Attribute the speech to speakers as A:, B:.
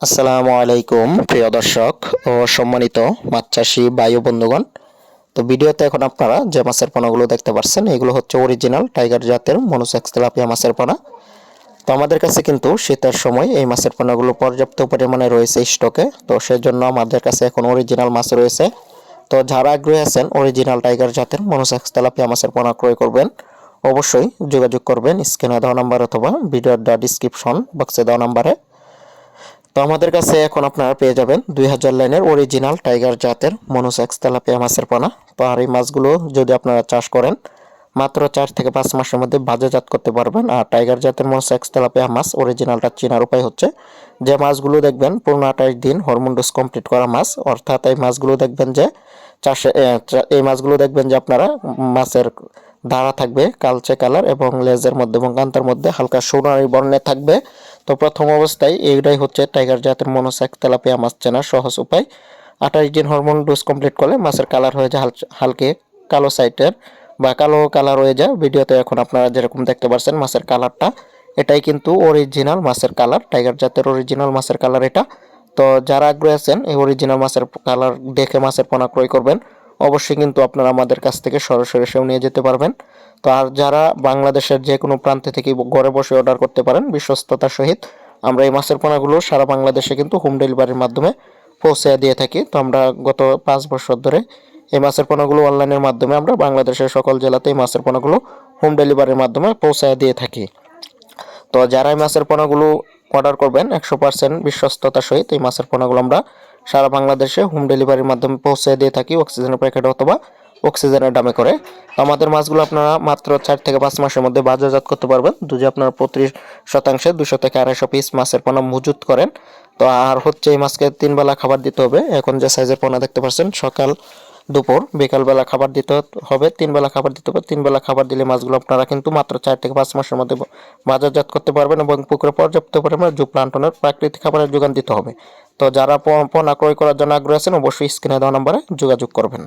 A: আসসালামু আলাইকুম, প্রিয় দর্শক ও সম্মানিত মাছ চাষি বায়ু বন্ধুগণ। তো ভিডিওতে এখন আপনারা যে মাছের পোনাগুলো দেখতে পাচ্ছেন এগুলো হচ্ছে অরিজিনাল টাইগার জাতের মনোসেক্স তেলাপিয়া মাছের পোনা। তো আমাদের কাছে কিন্তু শীতের সময় এই মাছের পোনাগুলো পর্যাপ্ত পরিমাণে রয়েছে স্টকে, তো সেজন্য আমাদের কাছে এখন অরিজিনাল মাছ রয়েছে। তো যারা আগ্রহী আছেন অরিজিনাল টাইগার জাতের মনোসেক্স তেলাপিয়া মাছের পোনা ক্রয় করবেন, অবশ্যই যোগাযোগ করবেন, স্ক্রিনে দেওয়া নাম্বার অথবা ভিডিওর ডিসক্রিপশন বক্সে দেওয়া নাম্বারে। তো আমাদের কাছে এখন আপনারা পেয়ে যাবেন দুই হাজার লাইনের অরিজিনাল টাইগার জাতের মনোসেক্স তেলাপিয়া মাছের পোনা। তো আর এই মাছগুলো যদি আপনারা চাষ করেন, মাত্র চার থেকে পাঁচ মাসের মধ্যে বাজারজাত করতে পারবেন। আর টাইগার জাতের মনোসেক্স তেলাপিয়া মাছ অরিজিনালটা চেনার উপায় হচ্ছে, যে মাছগুলো দেখবেন পনেরো আঠাশ দিন হরমোন ডোজ কমপ্লিট করা মাছ, অর্থাৎ এই মাছগুলো দেখবেন যে চাষে এই মাছগুলো দেখবেন যে আপনারা মাছের দাঁড়া থাকবে কালচে কালার এবং লেজের মধ্যে এবং কান্তার মধ্যে হালকা সোনারি বর্ণে থাকবে। তো প্রথম অবস্থায় এইটাই হচ্ছে টাইগার জাতের মনোসেক তেলাপিয়া মাছ চেনার সহজ উপায়। আঠাশ দিন হরমোন ডোজ কমপ্লিট করলে মাছের কালার হয়ে যায় হাল- হালকে কালো সাইটের বা কালো কালার হয়ে যায়। ভিডিওতে এখন আপনারা যেরকম দেখতে পাচ্ছেন মাছের কালারটা এটাই কিন্তু অরিজিনাল মাছের কালার টাইগার জাতের অরিজিনাল মাছের কালার এটা। তো যারা আগ্রহী আছেন, এই অরিজিনাল মাছের কালার দেখে মাছের পোনা ক্রয় করবেন। অবশ্যই কিন্তু আপনারা আমাদের কাছ থেকে সরাসরি সেও নিয়ে যেতে পারবেন। তো আর যারা বাংলাদেশের যে কোনো প্রান্তে থেকে ঘরে বসে অর্ডার করতে পারেন, বিশ্বস্ততার সহিত, আমরা এই মাছের পোনাগুলো সারা বাংলাদেশে কিন্তু হোম ডেলিভারির মাধ্যমে পৌঁছে দিয়ে থাকি। তো আমরা গত পাঁচ বছর ধরে এই মাছের পোনাগুলো অনলাইনের মাধ্যমে আমরা বাংলাদেশের সকল জেলাতে এই মাছের পোনাগুলো হোম ডেলিভারির মাধ্যমে পৌঁছায় দিয়ে থাকি। তো যারা এই মাছের পোনাগুলো অর্ডার করবেন একশো পার্সেন্ট বিশ্বস্ততার সহিত এই মাছের পোনাগুলো আমরা সারা বাংলাদেশে হোম ডেলিভারির মাধ্যমে পৌঁছে দিয়ে থাকি অক্সিজেনের প্যাকেট অথবা অক্সিজেনের দামে করে। তো আমাদের মাছগুলো আপনারা মাত্র চার থেকে পাঁচ মাসের মধ্যে বাজারজাত করতে পারবেন। যদি আপনারা প্রতি শতাংশে, দুশো থেকে আড়াইশো পিস মাছের পোনা মজুত করেন, তো আর হচ্ছে এই মাছকে তিনবেলা খাবার দিতে হবে। এখন যে সাইজের পোনা দেখতে পাচ্ছেন, সকাল দুপুর, বিকালবেলা খাবার দিতে হবে তিন বেলা খাবার দিতে হবে। তিন বেলা খাবার দিলে মাছগুলো আপনারা কিন্তু মাত্র চার থেকে পাঁচ মাসের মধ্যে বাজারজাত করতে পারবেন এবং পুকুরে পর্যাপ্ত পরিমাণে জু প্লান্টনের প্রাকৃতিক খাবারের যোগান দিতে হবে। তো যারা পণ্য ক্রয় করার জন্য আগ্রহী আছেন, অবশ্যই স্ক্রিনে দেওয়া নম্বরে যোগাযোগ করবেন।